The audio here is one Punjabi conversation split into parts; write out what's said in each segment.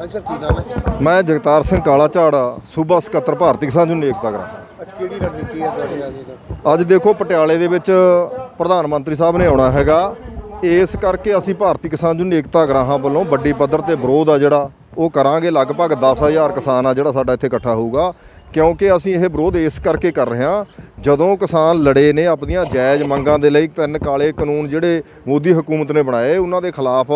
ਹਾਂਜੀ ਸਰ ਕੀ ਨਾਮ ਹੈ? ਮੈਂ ਜਗਤਾਰ ਸਿੰਘ ਕਾਲਾ ਝਾੜ ਸੂਬਾ ਸਕੱਤਰ ਭਾਰਤੀ ਕਿਸਾਨ ਯੂਨੀਅਨ ਏਕਤਾ ਗ੍ਰਾਮ। ਅੱਜ ਕਿਹੜੀ ਰਣਨੀਤੀ ਹੈ ਤੁਹਾਡੀ ਅੱਜ ਦੀ ਅੱਜ ਦੇਖੋ ਪਟਿਆਲੇ ਦੇ ਵਿੱਚ ਪ੍ਰਧਾਨ ਮੰਤਰੀ ਸਾਹਿਬ ਨੇ ਆਉਣਾ ਹੈਗਾ। ਇਸ ਕਰਕੇ ਅਸੀਂ ਭਾਰਤੀ ਕਿਸਾਨ ਯੂਨੀਅਨ ਏਕਤਾ ਗ੍ਰਾਹਾਂ ਵੱਲੋਂ ਵੱਡੀ ਪੱਧਰ ਤੇ ਵਿਰੋਧ ਆ ਜਿਹੜਾ ਉਹ ਕਰਾਂਗੇ। ਲਗਭਗ 10000 ਕਿਸਾਨ ਆ ਜਿਹੜਾ ਸਾਡਾ ਇੱਥੇ ਇਕੱਠਾ ਹੋਊਗਾ। ਕਿਉਂਕਿ ਅਸੀਂ ਇਹ ਵਿਰੋਧ ਇਸ ਕਰਕੇ ਕਰ ਰਹੇ ਹਾਂ, ਜਦੋਂ ਕਿਸਾਨ ਲੜੇ ਨੇ ਆਪਣੀਆਂ ਜਾਇਜ਼ ਮੰਗਾਂ ਦੇ ਲਈ ਤਿੰਨ ਕਾਲੇ ਕਾਨੂੰਨ ਜਿਹੜੇ ਮੋਦੀ ਹਕੂਮਤ ਨੇ ਬਣਾਏ, ਉਹਨਾਂ ਦੇ ਖਿਲਾਫ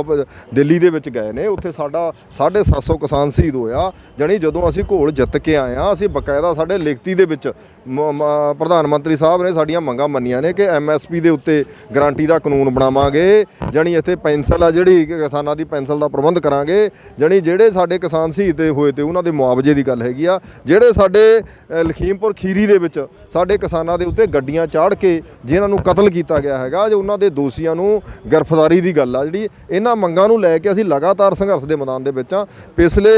ਦਿੱਲੀ ਦੇ ਵਿੱਚ ਗਏ ਨੇ, ਉੱਥੇ ਸਾਡਾ 750 ਕਿਸਾਨ ਸ਼ਹੀਦ ਹੋਇਆ, ਜਾਣੀ ਜਦੋਂ ਅਸੀਂ ਘੋਲ ਜਿੱਤ ਕੇ ਆਏ ਹਾਂ, ਅਸੀਂ ਬਕਾਇਦਾ ਸਾਡੇ ਲਿਖਤੀ ਦੇ ਵਿੱਚ ਮ- ਮ- ਪ੍ਰਧਾਨ ਮੰਤਰੀ ਸਾਹਿਬ ਨੇ ਸਾਡੀਆਂ ਮੰਗਾਂ ਮੰਨੀਆਂ ਨੇ ਕਿ ਐਮਐਸਪੀ ਦੇ ਉੱਤੇ ਗਾਰੰਟੀ ਦਾ ਕਾਨੂੰਨ ਬਣਾਵਾਂਗੇ, ਜਾਣੀ ਇੱਥੇ ਪੈਨਸਲ ਆ ਜਿਹੜੀ ਕਿਸਾਨਾਂ ਦੀ ਪੈਨਸਲ ਦਾ ਪ੍ਰਬੰਧ ਕਰਾਂਗੇ, ਜਾਣੀ ਜਿਹੜੇ ਸਾਡੇ ਕਿਸਾਨ ਸ਼ਹੀਦ ਤੇ ਹੋਏ ਤੇ ਉਹਨਾਂ ਦੇ ਮੁਆਵਜ਼ੇ ਦੀ ਗੱਲ ਹੈਗੀ ਆ, ਜਿਹੜੇ ਸਾਡੇ ਲਖੀਮਪੁਰ ਖੀਰੀ ਦੇ ਵਿੱਚ ਸਾਡੇ ਕਿਸਾਨਾਂ ਦੇ ਉੱਤੇ ਗੱਡੀਆਂ ਚਾੜ ਕੇ ਜਿਨ੍ਹਾਂ ਨੂੰ ਕਤਲ ਕੀਤਾ ਗਿਆ ਹੈਗਾ ਜੇ ਉਹਨਾਂ ਦੇ ਦੋਸ਼ੀਆਂ ਨੂੰ ਗ੍ਰਿਫਤਾਰੀ ਦੀ ਗੱਲ ਆ ਜਿਹੜੀ, ਇਹਨਾਂ ਮੰਗਾਂ ਨੂੰ ਲੈ ਕੇ ਅਸੀਂ ਲਗਾਤਾਰ ਸੰਘਰਸ਼ ਦੇ ਮੈਦਾਨ ਦੇ ਵਿੱਚ ਆ। ਪਿਛਲੇ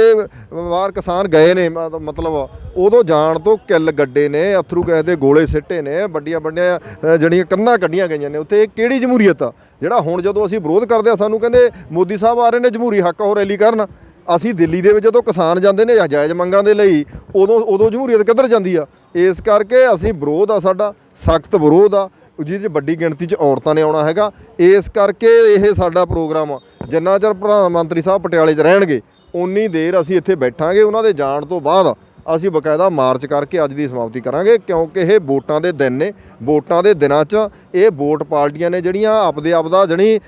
ਵਾਰ ਕਿਸਾਨ ਗਏ ਨੇ ਮਤਲਬ ਉਦੋਂ ਜਾਣ ਤੋਂ ਕਿੱਲ ਗੱਡੇ ਨੇ, ਅਥਰੂ ਗੈਸ ਦੇ ਗੋਲੇ ਸਿੱਟੇ ਨੇ, ਵੱਡੀਆਂ ਵੱਡੀਆਂ ਜਿਹੜੀਆਂ ਕੰਧਾਂ ਕੱਢੀਆਂ ਗਈਆਂ ਨੇ, ਉੱਥੇ ਇਹ ਕਿਹੜੀ ਜਮਹੂਰੀਅਤ ਆ? ਜਿਹੜਾ ਹੁਣ ਜਦੋਂ ਅਸੀਂ ਵਿਰੋਧ ਕਰਦੇ ਆ, ਸਾਨੂੰ ਕਹਿੰਦੇ ਮੋਦੀ ਸਾਹਿਬ ਆ ਰਹੇ ਨੇ, ਜਮਹੂਰੀ ਹੱਕ ਉਹ ਰੈਲੀ ਕਰਨ। ਅਸੀਂ ਦਿੱਲੀ ਦੇ ਵਿੱਚ ਜਦੋਂ ਕਿਸਾਨ ਜਾਂਦੇ ਨੇ ਜਾਂ ਜਾਇਜ਼ ਮੰਗਾਂ ਦੇ ਲਈ, ਉਦੋਂ ਉਦੋਂ ਜਮਹੂਰੀਅਤ ਕਿੱਧਰ ਜਾਂਦੀ ਆ? ਇਸ ਕਰਕੇ ਅਸੀਂ ਵਿਰੋਧ ਆ ਸਾਡਾ, ਸਖਤ ਵਿਰੋਧ ਆ, ਜਿਹਦੇ 'ਚ ਵੱਡੀ ਗਿਣਤੀ 'ਚ ਔਰਤਾਂ ਨੇ ਆਉਣਾ ਹੈਗਾ। ਇਸ ਕਰਕੇ ਇਹ ਸਾਡਾ ਪ੍ਰੋਗਰਾਮ ਆ। ਜਿੰਨਾ ਚਿਰ ਪ੍ਰਧਾਨ ਮੰਤਰੀ ਸਾਹਿਬ ਪਟਿਆਲੇ 'ਚ ਰਹਿਣਗੇ ਉਨੀ ਦੇਰ ਅਸੀਂ ਇੱਥੇ ਬੈਠਾਂਗੇ ਉਹਨਾਂ ਦੇ ਜਾਣ ਤੋਂ ਬਾਅਦ। ਅਸੀਂ ਬਕਾਇਦਾ ਮਾਰਚ ਕਰਕੇ ਅੱਜ ਦੀ ਸਮਾਪਤੀ ਕਰਾਂਗੇ, ਕਿਉਂਕਿ ਇਹ ਵੋਟਾਂ ਦੇ ਦਿਨ ਨੇ। ਵੋਟਾਂ ਦੇ ਦਿਨਾਂ 'ਚ ਇਹ ਵੋਟ ਪਾਰਟੀਆਂ ਨੇ ਜਿਹੜੀਆਂ ਆਪਦੇ ਆਪ ਦਾ ਜਣੀ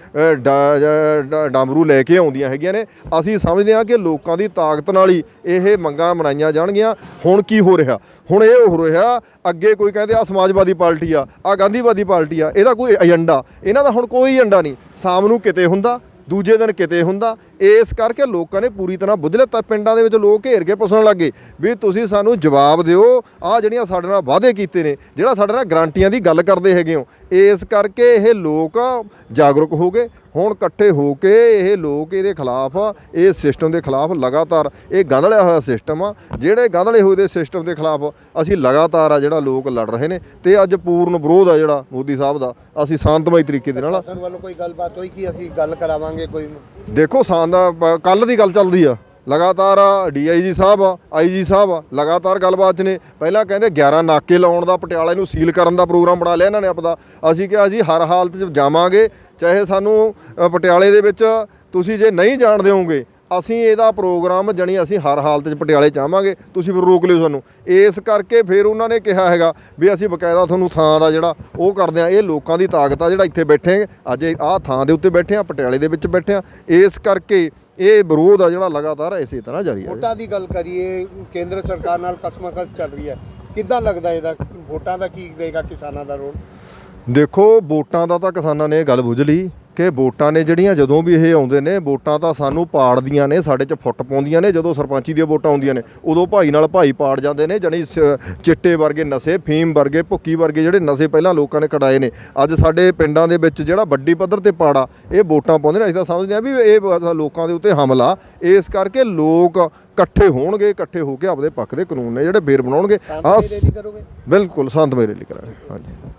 ਡਾਮਰੂ ਲੈ ਕੇ ਆਉਂਦੀਆਂ ਹੈਗੀਆਂ ਨੇ। ਅਸੀਂ ਸਮਝਦੇ ਹਾਂ ਕਿ ਲੋਕਾਂ ਦੀ ਤਾਕਤ ਨਾਲ ਹੀ ਇਹ ਮੰਗਾਂ ਮਨਾਈਆਂ ਜਾਣਗੀਆਂ। ਹੁਣ ਕੀ ਹੋ ਰਿਹਾ? ਹੁਣ ਇਹ ਹੋ ਰਿਹਾ, ਅੱਗੇ ਕੋਈ ਕਹਿੰਦੇ ਆ ਸਮਾਜਵਾਦੀ ਪਾਰਟੀ ਆ ਆ ਗਾਂਧੀਵਾਦੀ ਪਾਰਟੀ ਆ, ਇਹਦਾ ਕੋਈ ਏਜੰਡਾ। ਇਹਨਾਂ ਦਾ ਹੁਣ ਕੋਈ ਏਜੰਡਾ ਨਹੀਂ। ਸ਼ਾਮ ਨੂੰ ਕਿਤੇ ਹੁੰਦਾ ਦੂਜੇ ਦਿਨ ਕਿਤੇ ਹੁੰਦਾ। ਇਸ ਕਰਕੇ ਲੋਕਾਂ ਨੇ ਪੂਰੀ ਤਰ੍ਹਾਂ ਬੁੱਝ ਲਿੱਤਾ। ਪਿੰਡਾਂ ਦੇ ਵਿੱਚ ਲੋਕ ਘੇਰ ਕੇ ਪੁੱਛਣ ਲੱਗੇ ਵੀ ਤੁਸੀਂ ਸਾਨੂੰ ਜਵਾਬ ਦਿਓ। ਆ ਜਿਹੜੀਆਂ ਸਾਡੇ ਨਾਲ ਵਾਅਦੇ ਕੀਤੇ ਨੇ, ਜਿਹੜਾ ਸਾਡੇ ਨਾਲ ਗਰੰਟੀਆਂ ਦੀ ਗੱਲ ਕਰਦੇ ਹੈਗੇ ਹੋ। ਇਸ ਕਰਕੇ ਇਹ ਲੋਕ ਜਾਗਰੂਕ ਹੋ ਗਏ। ਹੁਣ ਇਕੱਠੇ ਹੋ ਕੇ ਇਹ ਲੋਕ ਇਹਦੇ ਖਿਲਾਫ ਇਹ ਸਿਸਟਮ ਦੇ ਖਿਲਾਫ ਲਗਾਤਾਰ ਇਹ ਗੰਧਲਿਆ ਹੋਇਆ ਸਿਸਟਮ ਆ ਜਿਹੜੇ ਗੰਧਲੇ ਹੋਏ ਦੇ ਸਿਸਟਮ ਦੇ ਖਿਲਾਫ ਅਸੀਂ ਲਗਾਤਾਰ ਆ ਜਿਹੜਾ ਲੋਕ ਲੜ ਰਹੇ ਨੇ ਤੇ ਅੱਜ ਪੂਰਨ ਵਿਰੋਧ ਆ ਜਿਹੜਾ ਮੋਦੀ ਸਾਹਿਬ ਦਾ ਅਸੀਂ ਸ਼ਾਂਤਮਈ ਤਰੀਕੇ ਦੇ ਨਾਲ ਸ਼ਾਸਨ ਵੱਲੋਂ ਕੋਈ ਗੱਲਬਾਤ ਹੋਈ ਕਿ ਅਸੀਂ ਗੱਲ ਕਰਾਵਾਂਗੇ ਕੋਈ? ਦੇਖੋ ਸਾਨ ਦਾ ਕੱਲ ਦੀ ਗੱਲ ਚੱਲਦੀ ਆ। ਲਗਾਤਾਰ ਡੀਆਈਜੀ ਸਾਹਿਬ, ਆਈਜੀ ਸਾਹਿਬ ਲਗਾਤਾਰ ਗੱਲਬਾਤ 'ਚ ਨੇ। ਪਹਿਲਾਂ ਕਹਿੰਦੇ 11 ਨਾਕੇ ਲਾਉਣ ਦਾ ਪਟਿਆਲੇ ਨੂੰ ਸੀਲ ਕਰਨ ਦਾ ਪ੍ਰੋਗਰਾਮ ਬਣਾ ਲਿਆ ਇਹਨਾਂ ਨੇ ਆਪਦਾ। ਅਸੀਂ ਕਿਹਾ ਅਸੀਂ ਹਰ ਹਾਲਤ 'ਚ ਜਾਵਾਂਗੇ, ਚਾਹੇ ਸਾਨੂੰ ਪਟਿਆਲੇ ਦੇ ਵਿੱਚ ਤੁਸੀਂ ਜੇ ਨਹੀਂ ਜਾਣ ਦਿਓਗੇ ਅਸੀਂ ਇਹਦਾ ਪ੍ਰੋਗਰਾਮ ਜਣੀ ਅਸੀਂ ਹਰ ਹਾਲਤ 'ਚ ਪਟਿਆਲੇ ਚਾਹਾਂਗੇ ਤੁਸੀਂ ਫਿਰ ਰੋਕ ਲਿਓ ਸਾਨੂੰ। ਇਸ ਕਰਕੇ ਫਿਰ ਉਹਨਾਂ ਨੇ ਕਿਹਾ ਹੈਗਾ ਵੀ ਅਸੀਂ ਬਕਾਇਦਾ ਤੁਹਾਨੂੰ ਥਾਂ ਦਾ ਜਿਹੜਾ ਉਹ ਕਰਦੇ ਆ ਇਹ ਲੋਕਾਂ ਦੀ ਤਾਕਤ ਆ ਜਿਹੜਾ ਇੱਥੇ ਬੈਠੇ ਅੱਜ ਆਹ ਥਾਂ ਦੇ ਉੱਤੇ ਬੈਠੇ ਆ ਪਟਿਆਲੇ ਦੇ ਵਿੱਚ ਬੈਠੇ ਆ ਇਸ ਕਰਕੇ ਇਹ ਵਿਰੋਧ ਆ ਜਿਹੜਾ ਲਗਾਤਾਰ ਇਸੇ ਤਰ੍ਹਾਂ ਜਾਰੀ ਹੈ। ਵੋਟਾਂ ਦੀ ਗੱਲ ਕਰੀਏ ਕੇਂਦਰ ਸਰਕਾਰ ਨਾਲ ਕਸਮਕਸ ਚੱਲ ਰਹੀ ਹੈ। ਕਿੱਦਾਂ ਲੱਗਦਾ ਇਹਦਾ? ਵੋਟਾਂ ਦਾ ਕੀ ਰਹੇਗਾ ਕਿਸਾਨਾਂ ਦਾ ਰੋਲ? ਦੇਖੋ ਵੋਟਾਂ ਦਾ ਤਾਂ ਕਿਸਾਨਾਂ ਨੇ ਇਹ ਗੱਲ ਬੁੱਝ ਲਈ। ਕਿ ਵੋਟਾਂ ਨੇ ਜਿਹੜੀਆਂ ਜਦੋਂ ਵੀ ਇਹ ਆਉਂਦੇ ਨੇ ਵੋਟਾਂ ਤਾਂ ਸਾਨੂੰ ਪਾੜਦੀਆਂ ਨੇ ਸਾਡੇ 'ਚ ਫੁੱਟ ਪਾਉਂਦੀਆਂ ਨੇ ਜਦੋਂ ਸਰਪੰਚੀ ਦੀਆਂ ਵੋਟਾਂ ਆਉਂਦੀਆਂ ਨੇ ਉਦੋਂ ਭਾਈ ਨਾਲ ਭਾਈ ਪਾੜ ਜਾਂਦੇ ਨੇ ਜਣੀ ਚਿੱਟੇ ਵਰਗੇ ਨਸ਼ੇ ਫੀਮ ਵਰਗੇ ਭੁੱਕੀ ਵਰਗੇ ਜਿਹੜੇ ਨਸ਼ੇ ਪਹਿਲਾਂ ਲੋਕਾਂ ਨੇ ਕਢਾਏ ਨੇ। ਅੱਜ ਸਾਡੇ ਪਿੰਡਾਂ ਦੇ ਵਿੱਚ ਜਿਹੜਾ ਵੱਡੀ ਪੱਧਰ ਤੇ ਪਾੜਾ ਇਹ ਵੋਟਾਂ ਪਾਉਂਦੇ ਨੇ ਅਸੀਂ ਤਾਂ ਸਮਝਦੇ ਹਾਂ ਵੀ ਇਹ ਲੋਕਾਂ ਦੇ ਉੱਤੇ ਹਮਲਾ। ਇਸ ਕਰਕੇ ਲੋਕ ਇਕੱਠੇ ਹੋਣਗੇ ਇਕੱਠੇ ਹੋ ਕੇ ਆਪਦੇ ਪੱਖ ਦੇ ਕਾਨੂੰਨ ਨੇ ਜਿਹੜੇ ਫੇਰ ਬਣਾਉਣਗੇ। ਸ਼ਾਂਤੀ ਕਰੋਗੇ? ਬਿਲਕੁਲ ਸ਼ਾਂਤਮਈ ਰੈਲੀ ਕਰਾਂਗੇ ਹਾਂਜੀ।